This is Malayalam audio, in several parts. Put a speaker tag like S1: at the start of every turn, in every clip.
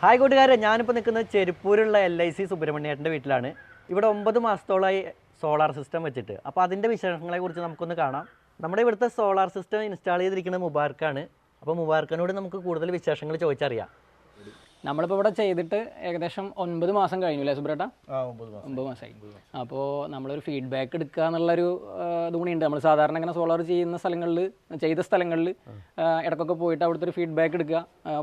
S1: ഹായ് കൂട്ടുകാരെ. ഞാനിപ്പോൾ നിൽക്കുന്നത് ചെരുപ്പൂരുള്ള എൽ ഐ സി സുബ്രഹ്മണ്യേട്ടന്റെ വീട്ടിലാണ്. ഇവിടെ ഒമ്പത് മാസത്തോളമായി സോളാർ സിസ്റ്റം വെച്ചിട്ട്. അപ്പോൾ അതിന്റെ വിശേഷങ്ങളെ കുറിച്ച് നമുക്കൊന്ന് കാണാം. നമ്മുടെ ഇവിടുത്തെ സോളാർ സിസ്റ്റം ഇൻസ്റ്റാൾ ചെയ്തിരിക്കുന്നത് മുബാർക്കാണ്. അപ്പോൾ മുബാർക്കിനോട് നമുക്ക് കൂടുതൽ വിശേഷങ്ങൾ ചോദിച്ചറിയാം.
S2: നമ്മളിപ്പോൾ ഇവിടെ ചെയ്തിട്ട് ഏകദേശം ഒൻപത് മാസം കഴിഞ്ഞു അല്ലേ സുബ്രേട്ട
S3: ഒമ്പത് മാസം.
S2: ഒമ്പത് മാസമായി. അപ്പോൾ നമ്മളൊരു ഫീഡ്ബാക്ക് എടുക്കുക എന്നുള്ളൊരു ഇതുകൂടി ഇതും കൂടി ഉണ്ട്. നമ്മൾ സാധാരണ ഇങ്ങനെ സോളാർ ചെയ്യുന്ന സ്ഥലങ്ങളിൽ ചെയ്ത സ്ഥലങ്ങളിൽ ഇടക്കൊക്കെ പോയിട്ട് അവിടുത്തെ ഒരു ഫീഡ്ബാക്ക് എടുക്കുക.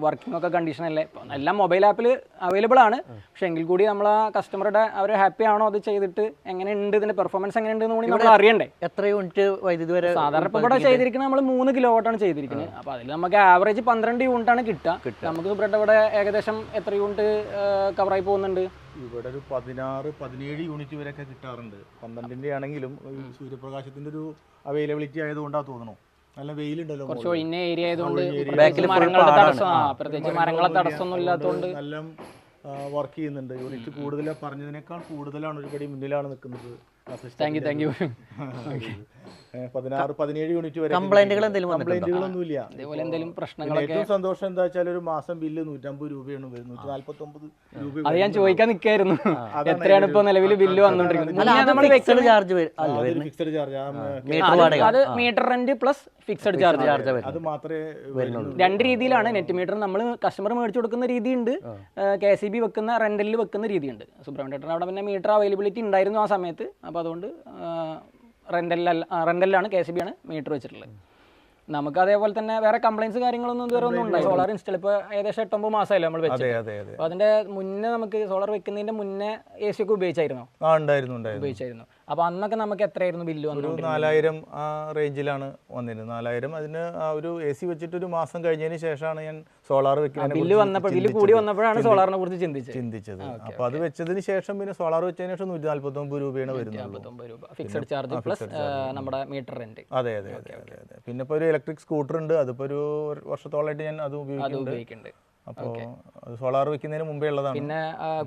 S2: വർക്കിംഗ് ഒക്കെ കണ്ടീഷൻ അല്ലേ? എല്ലാം മൊബൈൽ ആപ്പിൽ അവൈലബിൾ ആണ്. പക്ഷേ എങ്കിൽ കൂടി നമ്മൾ ആ കസ്റ്റമറുടെ അവർ ഹാപ്പി ആണോ അത് ചെയ്തിട്ട് എങ്ങനെയുണ്ട് ഇതിന്റെ പെർഫോമൻസ് എങ്ങനെയുണ്ട് കൂടി നമ്മൾ അറിയണ്ടേ?
S1: എത്ര യൂണിറ്റ് വൈദ്യുതി വരെ
S2: സാധാരണ ഇപ്പോൾ ഇവിടെ ചെയ്തിരിക്കുന്നത് നമ്മൾ മൂന്ന് കിലോ വാട്ടാണ് ചെയ്തിരിക്കുന്നത്. അപ്പോൾ അതിൽ നമുക്ക് ആവറേജ് പന്ത്രണ്ട് യൂണിറ്റ് ആണ് കിട്ടുക. നമുക്ക് സുബ്രേട്ട ഇവിടെ ഏകദേശം എത്ര യൂണിറ്റ് കവറായി പോകുന്നുണ്ട്?
S3: ഇവിടെ ഒരു പതിനാറ് പതിനേഴ് യൂണിറ്റ് വരെയൊക്കെ കിട്ടാറുണ്ട്. പന്ത്രണ്ടിന്റെ ആണെങ്കിലും സൂര്യപ്രകാശത്തിന്റെ ഒരു അവൈലബിലിറ്റി ആയതുകൊണ്ടാണ് തോന്നുന്നു നല്ല വെയിലുണ്ടല്ലോ
S2: കുറച്ച്. ഒഴിഞ്ഞ ഏരിയ ആയതുകൊണ്ട് മരങ്ങളുടെ തടസ്സം പ്രത്യേകിച്ച് മരങ്ങളെ തടസ്സമൊന്നും ഇല്ലാത്തതുകൊണ്ട്
S3: നല്ല വർക്ക് ചെയ്യുന്നുണ്ട്. യൂണിറ്റ് കൂടുതൽ പറഞ്ഞതിനേക്കാൾ കൂടുതലാണ് ഒരുപടി മുന്നിലാണ് നിൽക്കുന്നത്.
S2: താങ്ക് യു താങ്ക് യു
S3: പതിനാറ് പതിനേഴ് യൂണിറ്റ് വരെ
S1: കംപ്ലൈന്റുകൾ എന്തെങ്കിലും?
S3: കംപ്ലൈന്റുകളൊന്നുമില്ല.
S2: അതേപോലെ എന്തെങ്കിലും
S3: പിന്നെ
S2: പ്രശ്നങ്ങളൊക്കെ
S3: ഏറ്റവും സന്തോഷം എന്താ വെച്ചാൽ ഒരു മാസം ബില്ല് നൂറ്റമ്പത് രൂപയാണ് വരുന്നത്. നൂറ്റി നാല്പത്തി ഒമ്പത് രൂപ
S2: അത് ഞാൻ ചോദിക്കാൻ നിൽക്കായിരുന്നു എത്രയാണ് ഇപ്പൊ നിലവിൽ bill
S1: fixed charge
S3: fixed charge
S2: അത് meter rent plus fixed charge
S1: charge
S3: അത് മാത്രമേ വരുന്നുള്ളൂ.
S2: രണ്ട് രീതിയിലാണ് നെറ്റ് മീറ്റർ നമ്മൾ കസ്റ്റമർ മേടിച്ചു കൊടുക്കുന്ന രീതിയുണ്ട്. കെ സി ബി വെക്കുന്ന റെന്റലിൽ വെക്കുന്ന രീതിയുണ്ട്. സുബ്രഹ്മണ്യേട്ടൻ അവിടെ പിന്നെ മീറ്റർ അവൈലബിലിറ്റി ഉണ്ടായിരുന്നു ആ സമയത്ത്. അപ്പോൾ അതുകൊണ്ട് റെന്റലിലല്ല റെന്റലിലാണ് കെ സി ബി ആണ് മീറ്റർ വെച്ചിട്ടുള്ളത്. നമുക്ക് അതേപോലെ തന്നെ വേറെ കംപ്ലൈൻസ് കാര്യങ്ങളൊന്നും ഇതുവരെ ഒന്നും ഉണ്ടായി സോളാർ ഇൻസ്റ്റാൾ ഇപ്പോൾ ഏകദേശം എട്ടൊമ്പത് മാസമല്ലേ നമ്മൾ വെച്ചത്. അപ്പോൾ അതിന്റെ മുന്നേ നമുക്ക് സോളാർ വെക്കുന്നതിന്റെ മുന്നേ എ സി ഒക്കെ ഉപയോഗിച്ചായിരുന്നോ? ഉപയോഗിച്ചായിരുന്നു. അപ്പോൾ അന്നൊക്കെ നമുക്ക് എത്രയായിരുന്നു ബില്ല്
S3: ഒരു
S2: വന്നു
S3: നാലായിരം ആ റേഞ്ചിലാണ് വന്നിരുന്നത്. നാലായിരം അതിന് ആ ഒരു എ സി വെച്ചിട്ട് ഒരു മാസം കഴിഞ്ഞതിന് ശേഷമാണ് ഞാൻ സോളാർ വെക്കുന്നതിനെ
S2: ബില്ല്
S3: കുറിച്ച്
S2: വന്നപ്പോൾ ബില്ല് കൂടി വന്നപ്പോഴാണ് സോളാറിനെ കുറിച്ച് ചിന്തിച്ചത്.
S3: ചിന്തിച്ചത്. അപ്പൊ അത് വെച്ചതിന് ശേഷം പിന്നെ സോളാർ വെച്ചതിന് ശേഷം നൂറ്റി നാല്പത്തി ഒമ്പത് രൂപയാണ് വരുന്നത്
S2: അമ്പത്തൊമ്പത് രൂപ ഫിക്സഡ് ചാർജ് പ്ലസ് നമ്മുടെ മീറ്റർ റെന്റ്
S3: അതെ അതെ അതെ അതെ അതെ. പിന്നെ ഇപ്പോൾ ഒരു ഇലക്ട്രിക് സ്കൂട്ടർ ഉണ്ട്. അതിപ്പോ ഒരു ഒരു വർഷത്തോളമായിട്ട് ഞാൻ അത്
S2: അത്
S3: ഉപയോഗിക്കുന്നുണ്ട്.
S2: ഉപയോഗിക്കുന്നുണ്ട്.
S3: അപ്പോൾ അത് സോളാർ വെക്കുന്നതിന് മുമ്പേ ഉള്ളതാണ്.
S2: പിന്നെ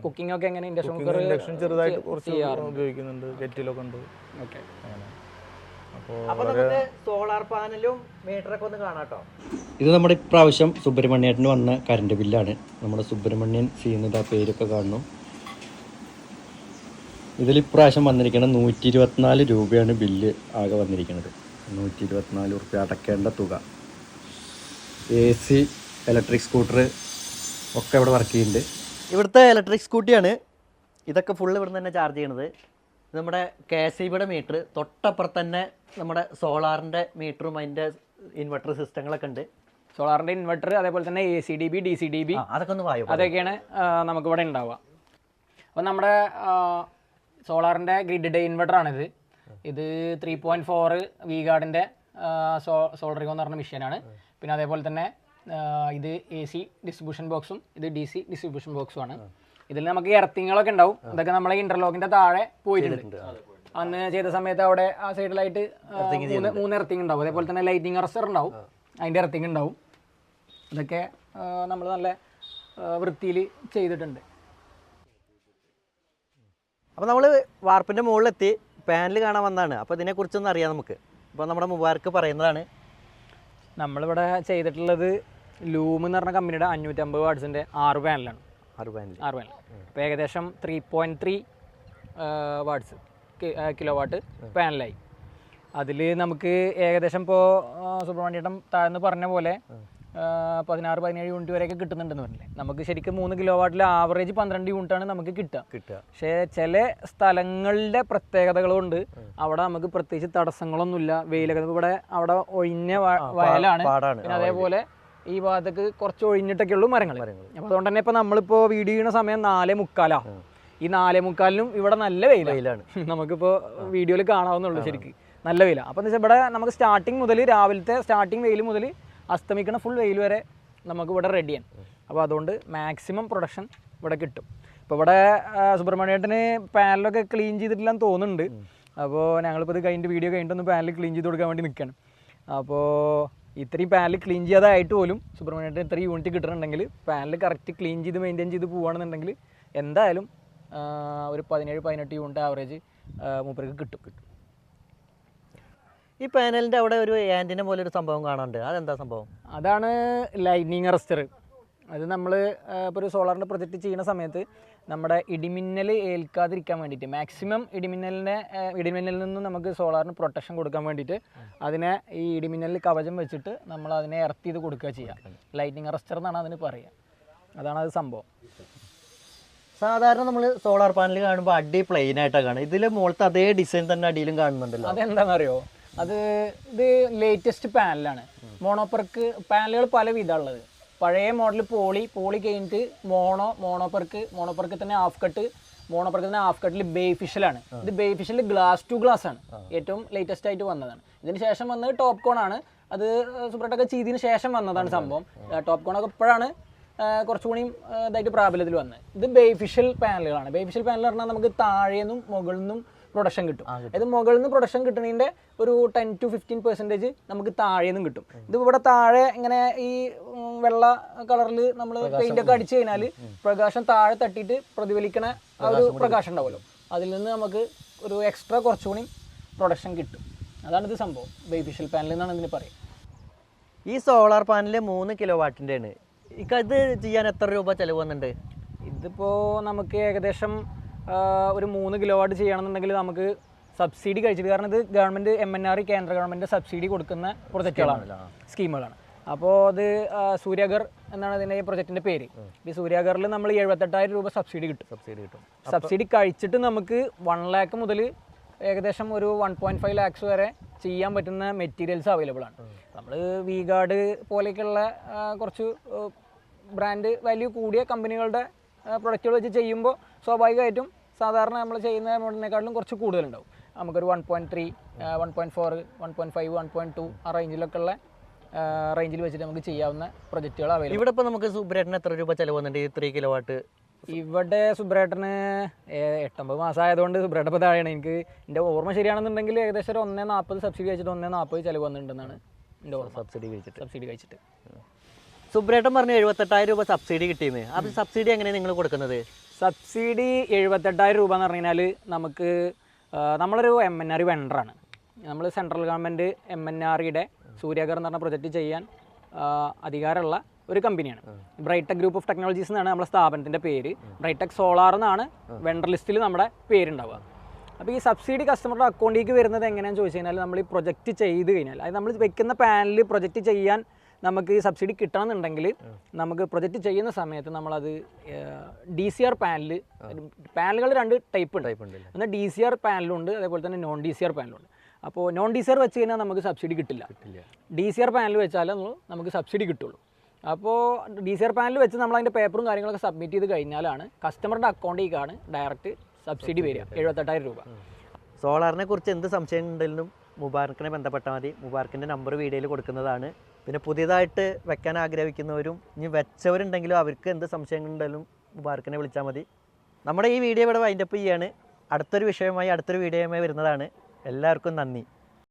S2: കുക്കിംഗ് ഒക്കെ എങ്ങനെ ഇൻഡക്ഷൻ കുക്കർ
S3: ഇൻഡക്ഷൻ ചെറുതായിട്ട് കുറച്ച് ഉപയോഗിക്കുന്നുണ്ട്. കെറ്റിലൊക്കെ ഉണ്ട്.
S2: ഓക്കെ.
S3: അങ്ങനെ.
S1: അപ്പൊ സോളാർ പാനലും മീറ്ററൊക്കെ ഒന്ന് കാണാട്ടോ ഇത് നമ്മുടെ ഇപ്രാവശ്യം സുബ്രഹ്മണ്യേട്ടന് വന്ന കറണ്ട് ബില്ലാണ്. നമ്മുടെ സുബ്രഹ്മണ്യൻ ചെയ്യുന്നത് ആ പേരൊക്കെ കാണുന്നു. ഇതിൽ ഇപ്രാവശ്യം വന്നിരിക്കുന്നത് നൂറ്റി ഇരുപത്തിനാല് രൂപയാണ് ബില്ല് ആകെ വന്നിരിക്കുന്നത് നൂറ്റി ഇരുപത്തിനാല് റുപ്യ അടക്കേണ്ട തുക. എ സി ഇലക്ട്രിക് സ്കൂട്ടർ ഒക്കെ ഇവിടെ വർക്ക് ചെയ്യുന്നുണ്ട് ഇവിടുത്തെ ഇലക്ട്രിക് സ്കൂട്ടിയാണ് ഇതൊക്കെ ഫുൾ ഇവിടെ തന്നെ ചാർജ് ചെയ്യണത്. നമ്മുടെ കെ എസ് ഇ ബിയുടെ മീറ്റർ തൊട്ടപ്പുറത്ത് തന്നെ നമ്മുടെ സോളാറിന്റെ മീറ്ററും അതിന്റെ ഇൻവെർട്ടർ സിസ്റ്റങ്ങളൊക്കെ ഉണ്ട്.
S2: സോളാറിന്റെ ഇൻവെർട്ടർ അതേപോലെ തന്നെ A C D B D C D B
S1: അതൊക്കെ ഒന്ന് വായു
S2: അതൊക്കെയാണ് നമുക്കിവിടെ ഉണ്ടാവുക. അപ്പോൾ നമ്മുടെ സോളാറിന്റെ ഗ്രിഡ് ഡേ ഇൻവെർട്ടർ ആണിത്. ഇത് ത്രീ പോയിന്റ് ഫോർ വി ഗാർഡിന്റെ സോ സോളറിഗോ എന്ന് പറഞ്ഞ മെഷീനാണ് പിന്നെ അതേപോലെ തന്നെ ഇത് എ സി ഡിസ്ട്രിബ്യൂഷൻ ബോക്സും ഇത് ഡി സി ഡിസ്ട്രിബ്യൂഷൻ ബോക്സും ആണ്. ഇതിൽ നമുക്ക് എർത്തിങ്ങളൊക്കെ ഉണ്ടാവും. അതൊക്കെ നമ്മളെ ഇന്റർലോക്കിന്റെ താഴെ പോയിട്ടുണ്ട്. അന്ന് ചെയ്ത സമയത്ത് അവിടെ ആ സൈഡിലായിട്ട് മൂന്ന് മൂന്ന് എർത്തിങ് ഉണ്ടാവും. അതേപോലെ തന്നെ ലൈറ്റിംഗ് അറസ്റ്റർ ഉണ്ടാവും. അതിന്റെ എർത്തിങ് ഉണ്ടാവും. ഇതൊക്കെ നമ്മൾ നല്ല വൃത്തിയിൽ ചെയ്തിട്ടുണ്ട്.
S1: അപ്പോൾ നമ്മൾ വാർപ്പിന്റെ മുകളിലെത്തി പാനൽ കാണാൻ വന്നതാണ്. അപ്പോൾ ഇതിനെക്കുറിച്ചൊന്നും അറിയാം നമുക്ക്. അപ്പോൾ നമ്മുടെ മുബാർക്ക് പറയുന്നതാണ്.
S2: നമ്മളിവിടെ ചെയ്തിട്ടുള്ളത് ലൂം എന്ന് പറഞ്ഞ കമ്പനിയുടെ അഞ്ഞൂറ്റമ്പത് വാട്സിന്റെ ആറ് പാനലാണ്.
S1: ആറ് പാനൽ
S2: ആറ് പാനൽ അപ്പോൾ ഏകദേശം three point three watts kilowatt പാനലായി. അതിൽ നമുക്ക് ഏകദേശം ഇപ്പോൾ സുബ്രഹ്മണ്യേട്ടൻ താഴ്ന്ന് പറഞ്ഞ പോലെ പതിനാറ് പതിനേഴ് യൂണിറ്റ് വരെയൊക്കെ കിട്ടുന്നുണ്ടെന്ന് പറഞ്ഞില്ലേ? നമുക്ക് ശരിക്കും മൂന്ന് കിലോ വാട്ടിൽ ആവറേജ് പന്ത്രണ്ട് യൂണിറ്റാണ് നമുക്ക് കിട്ടുക.
S1: കിട്ടുക.
S2: പക്ഷേ ചില സ്ഥലങ്ങളുടെ പ്രത്യേകതകളുണ്ട് അവിടെ നമുക്ക് പ്രത്യേകിച്ച് തടസ്സങ്ങളൊന്നുമില്ല. വെയിലൊക്കെ ഇവിടെ അവിടെ ഒഴിഞ്ഞ വയലാണ്. പിന്നെ അതേപോലെ ഈ ഭാഗത്തേക്ക് കുറച്ച് ഒഴിഞ്ഞിട്ടൊക്കെ ഉള്ളൂ മരങ്ങൾ അപ്പോൾ അതുകൊണ്ട് തന്നെ ഇപ്പോൾ നമ്മളിപ്പോൾ വീട് ചെയ്യുന്ന സമയം നാലേ മുക്കാലാ. ഈ നാലേ മുക്കാലിനും ഇവിടെ നല്ല വെയിലാണ്.
S1: നമുക്കിപ്പോ
S2: നമുക്കിപ്പോൾ വീഡിയോയിൽ കാണാവുന്നുള്ളൂ ശരിക്ക്. നല്ല വെയില. അപ്പോൾ എന്ന് വെച്ചാൽ ഇവിടെ നമുക്ക് സ്റ്റാർട്ടിങ് മുതൽ രാവിലത്തെ സ്റ്റാർട്ടിങ് വെയിൽ മുതൽ അസ്തമിക്കണ ഫുൾ വെയിൽ വരെ നമുക്ക് ഇവിടെ റെഡി റെഡിയാണ് അപ്പോൾ അതുകൊണ്ട് മാക്സിമം പ്രൊഡക്ഷൻ ഇവിടെ കിട്ടും. ഇപ്പോൾ ഇവിടെ സുബ്രഹ്മണ്യേട്ടന് പാനലൊക്കെ ക്ലീൻ ചെയ്തിട്ടില്ലെന്ന് തോന്നുന്നുണ്ട്. അപ്പോൾ ഞങ്ങളിപ്പോൾ ഇത് കഴിഞ്ഞിട്ട് വീഡിയോ കഴിഞ്ഞിട്ടൊന്ന് പാനൽ ക്ലീൻ ചെയ്ത് കൊടുക്കാൻ വേണ്ടി നിൽക്കുകയാണ് അപ്പോൾ ഇത്രയും പാനൽ ക്ലീൻ ചെയ്യാതായിട്ട് പോലും സുബ്രഹ്മണ്യേട്ടൻ ഇത്രയും യൂണിറ്റ് കിട്ടുന്നുണ്ടെങ്കിൽ പാനൽ കറക്റ്റ് ക്ലീൻ ചെയ്ത് മെയിന്റെയിൻ ചെയ്ത് പോവുകയാണെന്നുണ്ടെങ്കിൽ എന്തായാലും ഒരു പതിനേഴ് പതിനെട്ട് യൂണിറ്റ് ആവറേജ് മൂപ്പർക്ക് കിട്ടും. കിട്ടും
S1: ഈ പാനലിന്റെ അവിടെ ഒരു ആന്റിനെ പോലെ ഒരു സംഭവം കാണാനുണ്ട്. അതെന്താ സംഭവം?
S2: അതാണ് ലൈറ്റ്നിങ് അറസ്റ്റർ അത് നമ്മൾ ഇപ്പോൾ ഒരു സോളാറിന്റെ പ്രൊജക്റ്റ് ചെയ്യുന്ന സമയത്ത് നമ്മുടെ ഇടിമിന്നൽ ഏൽക്കാതിരിക്കാൻ വേണ്ടിയിട്ട് മാക്സിമം ഇടിമിന്നലിനെ ഇടിമിന്നലിൽ നിന്നും നമുക്ക് സോളാറിന് പ്രൊട്ടക്ഷൻ കൊടുക്കാൻ വേണ്ടിയിട്ട് അതിനെ ഈ ഇടിമിന്നലിൽ കവചം വെച്ചിട്ട് നമ്മൾ അതിനെ എർത്ത് ചെയ്ത് കൊടുക്കുക ചെയ്യുക ലൈറ്റിംഗ് അറസ്റ്റർ എന്നാണ് അതിന് പറയുക അതാണ് അത് സംഭവം.
S1: സാധാരണ നമ്മൾ സോളാർ പാനൽ കാണുമ്പോൾ അടി പ്ലെയിൻ ആയിട്ടാണ് കാണുക. ഇതിൽ മുകളിലത്തെ അതേ ഡിസൈൻ തന്നെ അടിയിലും കാണുന്നുണ്ടല്ലോ.
S2: അതെന്താണെന്നറിയോ അത് ഇത് ലേറ്റസ്റ്റ് പാനലാണ് മോണോപ്പർക്ക് പാനലുകൾ പല വിധമുള്ളത് പഴയ മോഡൽ പോളി പോളി കഴിഞ്ഞിട്ട് mono mono perc mono perc തന്നെ ഹാഫ് കട്ട് മോണോപ്പർക്ക് തന്നെ ഹാഫ് കട്ടിൽ ബേഫിഷ്യലാണ് ഇത് ബേഫിഷ്യൽ ഗ്ലാസ് ടു ഗ്ലാസ് ആണ്. ഏറ്റവും ലേറ്റസ്റ്റ് ആയിട്ട് വന്നതാണ്. ഇതിന് ശേഷം വന്നത് ടോപ്പ് കോൺ ആണ്. അത് സുബ്രട്ടൊക്കെ ചെയ്തതിന് ശേഷം വന്നതാണ് സംഭവം. ടോപ്പ് കോൺ ഒക്കെ ഇപ്പോഴാണ് കുറച്ചുകൂടി ഇതായിട്ട് പ്രാബല്യത്തിൽ വന്നത്. ഇത് ബേഫിഷ്യൽ പാനലുകളാണ് ബേഫിഷ്യൽ പാനൽ പറഞ്ഞാൽ നമുക്ക് താഴെ നിന്നും മുകളിൽ നിന്നും പ്രൊഡക്ഷൻ കിട്ടും. അതായത് മുകളിൽ നിന്ന് പ്രൊഡക്ഷൻ കിട്ടുന്നതിന്റെ ഒരു ടെൻ ടു ഫിഫ്റ്റീൻ പെർസെന്റേജ് നമുക്ക് താഴെ നിന്നും കിട്ടും. ഇത് ഇവിടെ താഴെ ഇങ്ങനെ ഈ വെള്ള കളറിൽ നമ്മൾ പെയിന്റ് ഒക്കെ അടിച്ചു കഴിഞ്ഞാൽ പ്രകാശം താഴെ തട്ടിയിട്ട് പ്രതിഫലിക്കണ ആ ഒരു പ്രകാശം ഉണ്ടാവുമല്ലോ. അതിൽ നിന്ന് നമുക്ക് ഒരു എക്സ്ട്രാ കുറച്ചുകൂടി പ്രൊഡക്ഷൻ കിട്ടും. അതാണ് ഇത് സംഭവം. ബേഫിഷ്യൽ പാനൽ എന്നാണ് ഇതിന് പറയുക.
S1: ഈ സോളാർ പാനൽ മൂന്ന് കിലോ വാട്ടിന്റെ ആണ് ഇക്കത് ചെയ്യാൻ എത്ര രൂപ ചെലവ് വന്നിട്ടുണ്ട്
S2: ഇതിപ്പോൾ നമുക്ക് ഏകദേശം ഒരു മൂന്ന് കിലോ വാട്ട് ചെയ്യണമെന്നുണ്ടെങ്കിൽ നമുക്ക് സബ്സിഡി കഴിച്ചിട്ട് കാരണം ഇത് ഗവൺമെന്റ് എം എൻ ആർ കേന്ദ്ര ഗവൺമെന്റ് സബ്സിഡി കൊടുക്കുന്ന പ്രൊജക്റ്റുകളാണ് സ്കീമുകളാണ് അപ്പോൾ അത് സൂര്യഗർ എന്നാണ് ഇതിന്റെ ഈ പ്രൊജക്റ്റിന്റെ പേര്. ഈ സൂര്യഗറിൽ നമ്മൾ എഴുപത്തെട്ടായിരം രൂപ സബ്സിഡി കിട്ടും.
S1: സബ്സിഡി കിട്ടും.
S2: സബ്സിഡി കഴിച്ചിട്ട് നമുക്ക് വൺ ലാക്ക് മുതൽ ഏകദേശം ഒരു വൺ പോയിന്റ് ഫൈവ് ലാക്സ് വരെ ചെയ്യാൻ പറ്റുന്ന മെറ്റീരിയൽസ് അവൈലബിൾ ആണ്. നമ്മൾ വി ഗാർഡ് പോലെയൊക്കെയുള്ള കുറച്ച് ബ്രാൻഡ് വാല്യൂ കൂടിയ കമ്പനികളുടെ പ്രൊഡക്റ്റുകൾ വെച്ച് ചെയ്യുമ്പോൾ സ്വാഭാവികമായിട്ടും സാധാരണ നമ്മൾ ചെയ്യുന്ന എമൗണ്ടിനെക്കാളും കുറച്ച് കൂടുതലുണ്ടാവും. നമുക്കൊരു one point three one point four one point five one point two ആ റേഞ്ചിലൊക്കെ ഉള്ള റേഞ്ചിൽ വെച്ചിട്ട് നമുക്ക് ചെയ്യാവുന്ന പ്രൊജക്റ്റുകൾ അവൈലബിൾ
S1: ഇവിടെ ഇപ്പോൾ നമുക്ക് സൂപ്പറേറ്റിന് എത്ര രൂപ ചിലവ് വന്നിട്ട് ഈ ത്രീ കിലോ വാട്ട്
S2: ഇവിടെ സുബ്രേട്ടന് എട്ടൊമ്പത് മാസം ആയതുകൊണ്ട് സുബ്രേട്ടൻ ഇപ്പോൾ താഴെയാണ്. എനിക്ക് എന്റെ ഓർമ്മ ശരിയാണെന്നുണ്ടെങ്കിൽ ഏകദേശം ഒരു ഒന്നേ നാൽപ്പത് സബ്സിഡി കഴിച്ചിട്ട് ഒന്നേ നാൽപ്പത് ചിലവ് വന്നിട്ടുണ്ടെന്നാണ് എന്റെ ഓർമ്മ.
S1: സബ്സിഡി കഴിച്ചിട്ട്
S2: സബ്സിഡി കഴിച്ചിട്ട്
S1: സുബ്രേട്ടൻ പറഞ്ഞു എഴുപത്തെട്ടായിരം രൂപ സബ്സിഡി കിട്ടിയെന്ന്. അപ്പോൾ സബ്സിഡി എങ്ങനെയാണ് നിങ്ങൾ കൊടുക്കുന്നത്?
S2: സബ്സിഡി എഴുപത്തെട്ടായിരം രൂപ എന്ന് പറഞ്ഞു കഴിഞ്ഞാൽ നമുക്ക് നമ്മളൊരു എം എൻ ആർ വെണ്ടറാണ് നമ്മൾ സെൻട്രൽ ഗവൺമെന്റ് എം എൻ ആറിയുടെ സൂര്യാഗർ എന്ന് പറഞ്ഞ പ്രൊജക്റ്റ് ചെയ്യാൻ അധികാരമുള്ള ഒരു കമ്പനിയാണ്. ബ്രൈടെക് ഗ്രൂപ്പ് ഓഫ് ടെക്നോളജീസ് എന്നാണ് നമ്മുടെ സ്ഥാപനത്തിന്റെ പേര്. ബ്രൈടെക് സോളാർ എന്നാണ് വെണ്ടർ ലിസ്റ്റിൽ നമ്മുടെ പേരുണ്ടാവുക. അപ്പോൾ ഈ സബ്സിഡി കസ്റ്റമറുടെ അക്കൗണ്ടിലേക്ക് വരുന്നത് എങ്ങനെയാണെന്ന് ചോദിച്ചു കഴിഞ്ഞാൽ നമ്മൾ ഈ പ്രൊജക്റ്റ് ചെയ്ത് കഴിഞ്ഞാൽ അത് നമ്മൾ വെക്കുന്ന പാനലിൽ പ്രൊജക്റ്റ് ചെയ്യാൻ നമുക്ക് ഈ സബ്സിഡി കിട്ടണമെന്നുണ്ടെങ്കിൽ നമുക്ക് പ്രൊജക്റ്റ് ചെയ്യുന്ന സമയത്ത് നമ്മളത് ഡി സി ആർ പാനൽ പാനലുകൾ രണ്ട് ടൈപ്പ് ഉണ്ട്. എന്നാൽ ഡി സി ആർ പാനലുണ്ട് അതേപോലെ തന്നെ നോൺ ഡി സി ആർ പാനലുണ്ട് അപ്പോൾ നോൺ ഡി സി ആർ വെച്ച് കഴിഞ്ഞാൽ നമുക്ക് സബ്സിഡി കിട്ടില്ല.
S1: കിട്ടില്ല.
S2: ഡി സി ആർ പാനൽ വെച്ചാലേ നമുക്ക് സബ്സിഡി കിട്ടുള്ളൂ. അപ്പോൾ ഡി സി ആർ പാനൽ വെച്ച് നമ്മൾ അതിന്റെ പേപ്പറും കാര്യങ്ങളൊക്കെ സബ്മിറ്റ് ചെയ്ത് കഴിഞ്ഞാലാണ് കസ്റ്റമറുടെ അക്കൗണ്ടിലേക്കാണ് ഡയറക്റ്റ് സബ്സിഡി വരിക എഴുപത്തെട്ടായിരം രൂപ.
S1: സോളാറിനെ കുറിച്ച് എന്ത് സംശയം ഉണ്ടെങ്കിലും മുബാറക്കിനെ ബന്ധപ്പെട്ടാൽ മതി. മുബാറക്കിന്റെ നമ്പർ വീഡിയോയിൽ കൊടുക്കുന്നതാണ്. പിന്നെ പുതിയതായിട്ട് വെക്കാൻ ആഗ്രഹിക്കുന്നവരും ഇനി വെച്ചവരുണ്ടെങ്കിലും അവർക്ക് എന്ത് സംശയങ്ങളുണ്ടെങ്കിലും മുബാറക്കിനെ വിളിച്ചാൽ മതി. നമ്മുടെ ഈ വീഡിയോ ഇവിടെ വൈൻഡപ്പ് ചെയ്യാണ്. അടുത്തൊരു വിഷയമായി അടുത്തൊരു വീഡിയോയുമായി വരുന്നതാണ്. എല്ലാവർക്കും നന്ദി.